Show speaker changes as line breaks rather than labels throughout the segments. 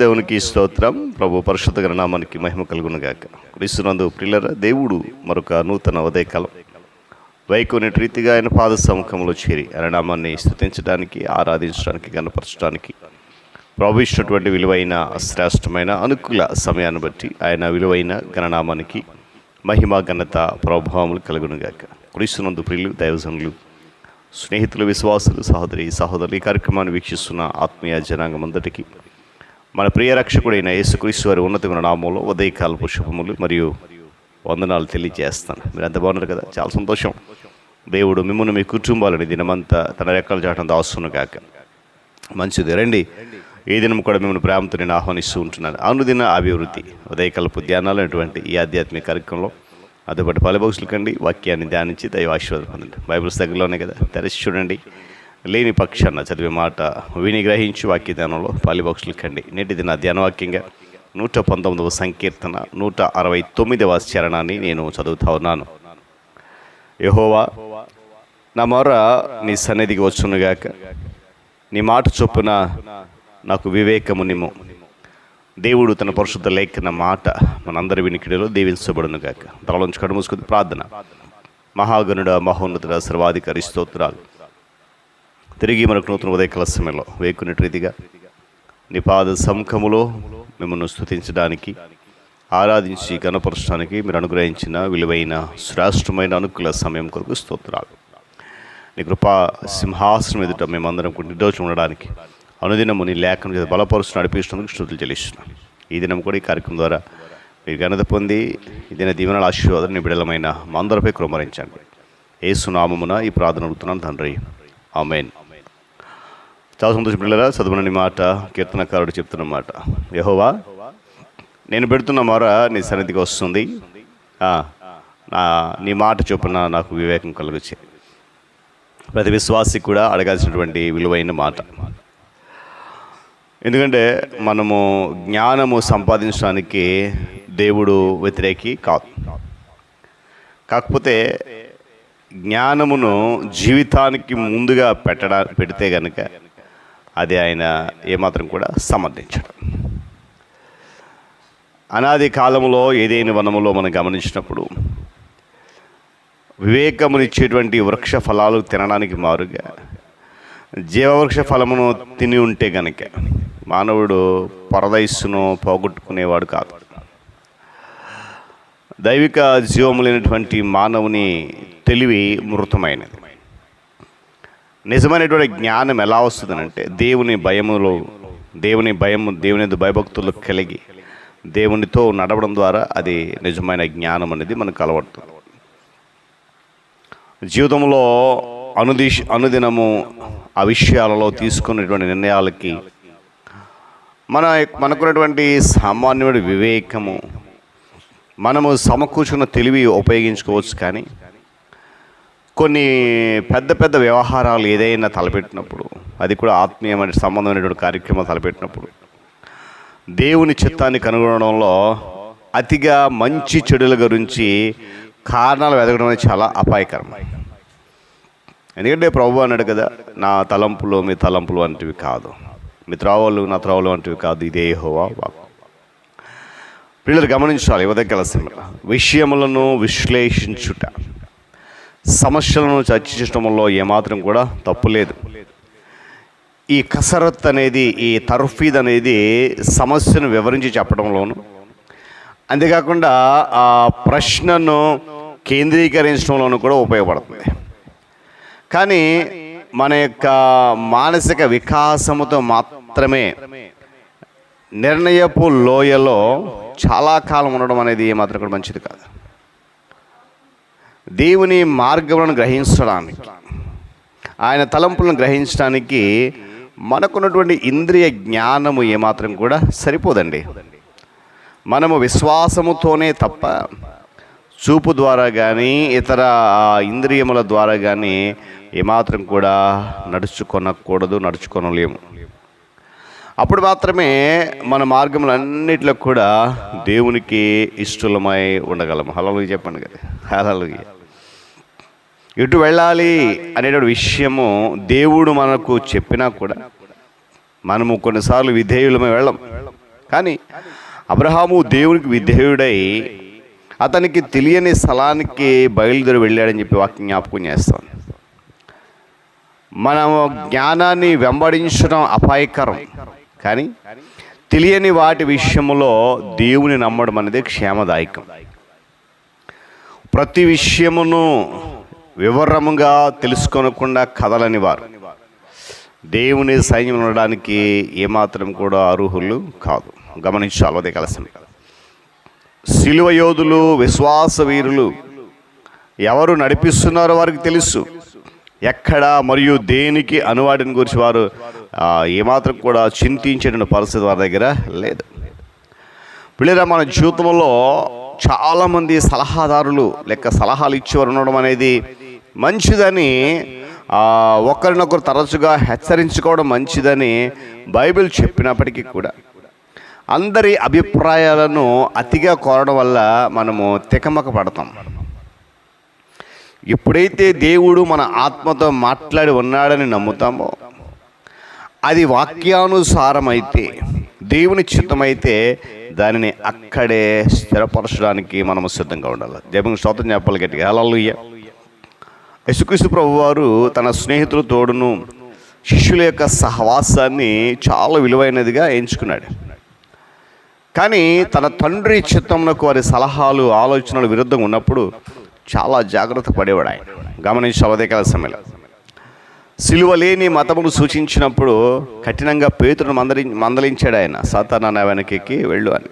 దేవునికి స్తోత్రం. ప్రభు పరిశుద్ధ నామానికి మహిమ కలుగునగాక క్రీస్తునందు ప్రిల్లర దేవుడు మరొక నూతన ఉదయకాలం. వైకుని రీతిగా ఆయన పాద సముఖంలో చేరి ఆయన నామాన్ని స్థుతించడానికి ఆరాధించడానికి కనపరచడానికి ప్రభు ఇచ్చినటువంటి విలువైన శ్రేష్టమైన అనుకూల సమయాన్ని బట్టి ఆయన విలువైన గణనామానికి మహిమ ఘనత ప్రభావములు కలుగునుగాక క్రీస్తునందు ప్రియులు దైవజనులు స్నేహితులు విశ్వాసులు సహోదరి సహోదరి ఈ కార్యక్రమాన్ని వీక్షిస్తున్న ఆత్మీయ జనాంగం అందరికీ మన ప్రియరక్షకుడైన యేసుక్రీస్తు వారి ఉన్నతమైన నామంలో ఉదయకాలపు శుభములు మరియు వందనాలు తెలియజేస్తాను. మీరు ఎంత బాగున్నారు కదా? చాలా సంతోషం. దేవుడు మిమ్మల్ని మీ కుటుంబాలని దినమంతా తన రెక్కలు చాటం దాస్తును కాక మంచిది. రండి. ఏ దినం కూడా మిమ్మల్ని ప్రేమతో నేను ఆహ్వానిస్తూ ఉంటున్నాను. అనుదిన అభివృద్ధి ఉదయకల్పు ధ్యానాలు అటువంటి ఈ ఆధ్యాత్మిక కార్యక్రమంలో అదుపాటి పలుబోక్సులు కండి వాక్యాన్ని ధ్యానించి దైవ ఆశీర్వాదం పొందండి. బైబిల్స్ దగ్గరలోనే కదా? తెరచి చూడండి. లేని పక్షాన చదివే మాట విని గ్రహించి వాక్యదానంలో ధ్యానంలో పాలిబాక్సులు కండి నేటి దిన ధ్యానవాక్యంగా నూట పంతొమ్మిదవ సంకీర్తన నూట అరవై తొమ్మిదవ చరణాన్ని నేను చదువుతా ఉన్నాను. యహోవా నా మొర నీ సన్నిధికి వచ్చునుగాక. నీ మాట చొప్పున నాకు వివేకము నిమ్ము. దేవుడు తన పరిశుద్ధ లేఖన మాట మనందరి వినికిడిలో దీవించబడును గాక తలలోంచి కడుముసుకుంది ప్రార్థన. మహాగణుడ మహోన్నతుడ సర్వాధికారి స్తోత్రాలు. తిరిగి మనకు నూతన ఉదయకాల సమయంలో వేకున్నట్టు రీతిగా నీ పాద సముఖములో మిమ్మల్ని స్థుతించడానికి ఆరాధించి గణపరచడానికి మీరు అనుగ్రహించిన విలువైన శ్రేష్టమైన అనుకూల సమయం కొరకు స్తోత్రాలు. నీ కృపా సింహాసనం ఎదుట మేమందరం నిర్దోషం ఉండడానికి అనుదినము నీ లేఖను చేత బలపరుచు నడిపిస్తున్నందుకు స్థుతులు చెల్లిస్తున్నాను ఈ దినం కూడా ఈ కార్యక్రమం ద్వారా మీరు ఘనత పొంది ఈ దిన దీవెనల ఆశీర్వాదం నిబిడలమైన మా అందరిపై కృమరించండి ఏసునామమున ఈ ప్రార్థన అడుగుతున్నాను తండ్రి. ఆమెన్. చాలా సంతోషం పిల్లరా చదవనని మాట కీర్తనకారుడు చెప్తున్న మాట. యహోవా నేను పెడుతున్న మొర నీ సన్నిధికి వస్తుంది. నా నీ మాట చొప్పున నాకు వివేకం కలుగుచే. ప్రతి విశ్వాసి కూడా అడగాల్సినటువంటి విలువైన మాట. ఎందుకంటే మనము జ్ఞానము సంపాదించడానికి దేవుడు వ్యతిరేకి కాదు. కాకపోతే జ్ఞానమును జీవితానికి ముందుగా పెట్టడా పెడితే కనుక అది ఆయన ఏమాత్రం కూడా సమర్థించడం. అనాది కాలంలో ఏదైనా వనములో మనం గమనించినప్పుడు వివేకమునిచ్చేటువంటి వృక్ష ఫలాలు తినడానికి మారుగా జీవవృక్ష ఫలమును తిని ఉంటే గనక మానవుడు పరదయస్సును పోగొట్టుకునేవాడు కాదు. దైవిక జీవము లేనటువంటి మానవుని తెలివి మృతమైనది. నిజమైనటువంటి జ్ఞానం ఎలా వస్తుందనంటే దేవుని భయములో దేవుని భయము దేవుని భయభక్తులు కలిగి దేవునితో నడవడం ద్వారా అది నిజమైన జ్ఞానం అనేది మనకు అలవడుతుంది. జీవితంలో అనుదిశ అనుదినము ఆ విషయాలలో తీసుకున్నటువంటి నిర్ణయాలకి మన మనకున్నటువంటి సామాన్యుడి వివేకము మనము సమకూర్చున్న తెలివి ఉపయోగించుకోవచ్చు కానీ కొన్ని పెద్ద పెద్ద వ్యవహారాలు ఏదైనా తలపెట్టినప్పుడు అది కూడా ఆత్మీయమైన సంబంధమైనటువంటి కార్యక్రమం తలపెట్టినప్పుడు దేవుని చిత్తాన్ని కనుగొనడంలో అతిగా మంచి చెడుల గురించి కారణాలు వెతకడం అనేది చాలా అపాయకరం. ఎందుకంటే ప్రభు అన్నాడు కదా నా తలంపులు మీ తలంపులు వంటివి కాదు. మీ త్రోవలు నా త్రోవలు వంటివి కాదు ఇదే హోవా వాక్కు. పిల్లలు గమనించాలి ఉదయకాల కలిసి విషయములను విశ్లేషించుట. సమస్యలను చర్చించడంలో ఏమాత్రం కూడా తప్పు లేదు. ఈ కసరత్ అనేది ఈ తర్ఫీద్ అనేది సమస్యను వివరించి చెప్పడంలోను. అంతేకాకుండా ఆ ప్రశ్నను కేంద్రీకరించడంలోనూ కూడా ఉపయోగపడుతుంది. కానీ మన యొక్క మానసిక వికాసముతో మాత్రమే నిర్ణయపు లోయలో చాలా కాలం ఉండడం అనేది ఏమాత్రం కూడా మంచిది కాదు. దేవుని మార్గములను గ్రహించడానికి ఆయన తలంపులను గ్రహించడానికి మనకున్నటువంటి ఇంద్రియ జ్ఞానము ఏమాత్రం కూడా సరిపోదండి. మనము విశ్వాసముతోనే తప్ప చూపు ద్వారా కానీ ఇతర ఇంద్రియముల ద్వారా కానీ ఏమాత్రం కూడా నడుచుకొనకూడదు నడుచుకొనలేము. అప్పుడు మాత్రమే మన మార్గములన్నిటిలో కూడా దేవునికి ఇష్టలమై ఉండగలము. హలలు చెప్పండి కదా. హలలు ఎటు వెళ్ళాలి అనేటువంటి విషయము దేవుడు మనకు చెప్పినా కూడా మనము కొన్నిసార్లు విధేయులమే వెళ్ళం. కానీ అబ్రహాము దేవునికి విధేయుడై అతనికి తెలియని స్థలానికి బయలుదేరి వెళ్ళాడని చెప్పి వాక్యం జ్ఞాపకం చేస్తాం. మనం జ్ఞానాన్ని వెంబడించడం అపాయకరం. కానీ తెలియని వాటి విషయంలో దేవుని నమ్మడం అనేది క్షేమదాయకం. ప్రతి విషయమును వివరముగా తెలుసుకొనకుండా కదలని వారు. దేవుని సైన్యం ఉండడానికి ఏమాత్రం కూడా అర్హులు కాదు. గమనించాలి అదే కలిసి. శిలువ యోధులు విశ్వాస వీరులు ఎవరు నడిపిస్తున్నారో వారికి తెలుసు. ఎక్కడ మరియు దేనికి అనువాడిని గురించి వారు ఏమాత్రం కూడా చింతించేటువంటి పరిస్థితి వారి దగ్గర లేదు. పిల్లరా మన జీవితంలో చాలామంది సలహాదారులు లెక్క సలహాలు ఇచ్చేవారు ఉండడం అనేది మంచిదని ఒకరినొకరు తరచుగా హెచ్చరించుకోవడం మంచిదని బైబిల్ చెప్పినప్పటికీ కూడా. అందరి అభిప్రాయాలను అతిగా కోరడం వల్ల మనము తికమక పడతాం. ఎప్పుడైతే దేవుడు మన ఆత్మతో మాట్లాడి ఉన్నాడని నమ్ముతామో అది వాక్యానుసారమైతే దేవుని చిత్తమైతే దానిని అక్కడే స్థిరపరచడానికి మనము సిద్ధంగా ఉండాలి. దేవుని స్తోత్రం చెప్పాలి గట్టిగా. అలా యశుక్రీస్తు ప్రభు వారు తన స్నేహితుల తోడును శిష్యుల యొక్క సహవాసాన్ని చాలా విలువైనదిగా ఎంచుకున్నాడు. కానీ తన తండ్రి చిత్తంలో వారి సలహాలు ఆలోచనలు విరుద్ధంగా ఉన్నప్పుడు చాలా జాగ్రత్త పడేవాడు ఆయన. గమనించి అవధికాల సమయంలో. సిలువ లేని మతమును సూచించినప్పుడు కఠినంగా పేతును మందలి మందలించాడు ఆయన. సాతానా వెనకెక్కి వెళ్ళు అని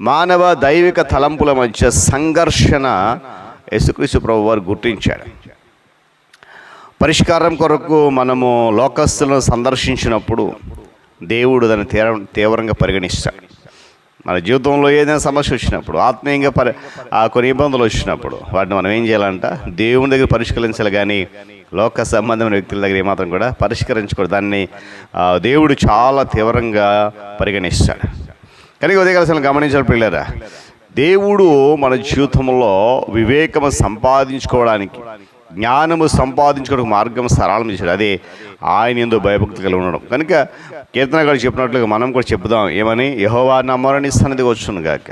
మానవ దైవిక తలంపుల మధ్య సంఘర్షణ యేసుక్రీస్తు ప్రభు వారు గుర్తించాడు పరిష్కారం కొరకు మనము లోకస్తులను సందర్శించినప్పుడు దేవుడు దాన్ని తీవ్ర తీవ్రంగా పరిగణిస్తాడు. మన జీవితంలో ఏదైనా సమస్య వచ్చినప్పుడు ఆత్మీయంగా పరి ఆ కొన్ని ఇబ్బందులు వచ్చినప్పుడు వాటిని మనం ఏం చేయాలంట దేవుని దగ్గర పరిష్కరించాలి కానీ లోక సంబంధమైన వ్యక్తుల దగ్గర ఏమాత్రం కూడా పరిష్కరించకూడదు దాన్ని దేవుడు చాలా తీవ్రంగా పరిగణిస్తాడు. కానీ ఉదయ గమనించాలి పిల్లరా దేవుడు మన జీవితంలో వివేకము సంపాదించుకోవడానికి జ్ఞానము సంపాదించుకోవడానికి మార్గం సరళం చేశాడు. అదే ఆయన ఎందు భయభక్తి కలిగి ఉండడం. కనుక కీర్తన గారు చెప్పినట్లుగా మనం కూడా చెప్దాం ఏమని? యహోవా నమ్మరని సన్నది వచ్చును గాక.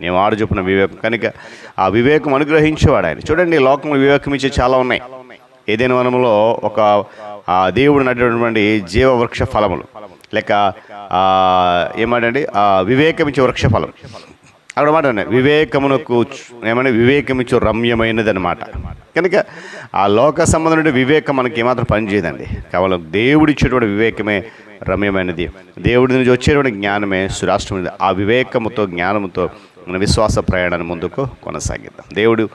నేను ఆడు చెప్పిన వివేకం. కనుక ఆ వివేకం అనుగ్రహించేవాడు ఆయన. చూడండి లోకంలో వివేకం ఇచ్చే చాలా ఉన్నాయి. ఏదైనా వనంలో ఒక దేవుడు నడినటువంటి జీవ వృక్ష ఫలములు. లేక ఏమంటే ఆ వివేకం ఇచ్చే వృక్ష ఫలం. అక్కడ మాట వివేకమునకు ఏమైనా వివేకమిచ్చు రమ్యమైనది అనమాట కనుక ఆ లోక సంబంధమైన వివేకం మనకి ఏమాత్రం పనిచేయదండి కేవలం దేవుడిచ్చేటువంటి వివేకమే రమ్యమైనది. దేవుడి నుంచి వచ్చేటువంటి జ్ఞానమే సురాష్ట్రమైనది. ఆ వివేకముతో జ్ఞానముతో మన విశ్వాస ప్రయాణాన్ని ముందుకు కొనసాగిద్దాం. దేవుడు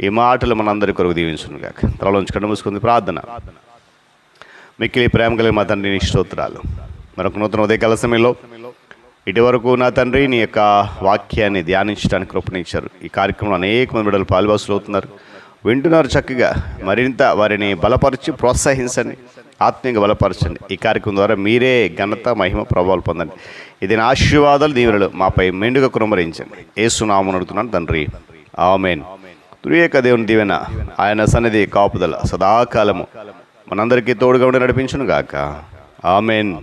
ఈ మాటలు మనందరి కొరకు దీవించును కాక తలలోంచి కన్ను మూసుకుంది ప్రార్థన. మిక్కిలి ప్రేమ కలిగిన మా తండ్రి నీ స్తోత్రాలు. మరొక నూతన ఉదయకాల సమయంలో ఇటువరకు నా తండ్రి నీ యొక్క వాక్యాన్ని ధ్యానించడానికి కృపణించారు. ఈ కార్యక్రమంలో అనేక మంది బిడ్డలు పాలుభాసులు అవుతున్నారు. వింటున్నారు చక్కగా. మరింత వారిని బలపరిచి ప్రోత్సహించండి. ఆత్మీయంగా బలపరచండి. ఈ కార్యక్రమం ద్వారా మీరే ఘనత మహిమ ప్రభావాలు పొందండి. ఇది నా ఆశీర్వాదాలు దీవెనలు మాపై మెండుగా కురమరించండి ఏసునామను అడుగుతున్నాను తండ్రి. ఆమెన్. తురియేక దేవుని దీవెన ఆయన సన్నిధి కాపుదల సదాకాలము. మనందరికీ తోడుగా ఉండి నడిపించును గాక ఆమెన్.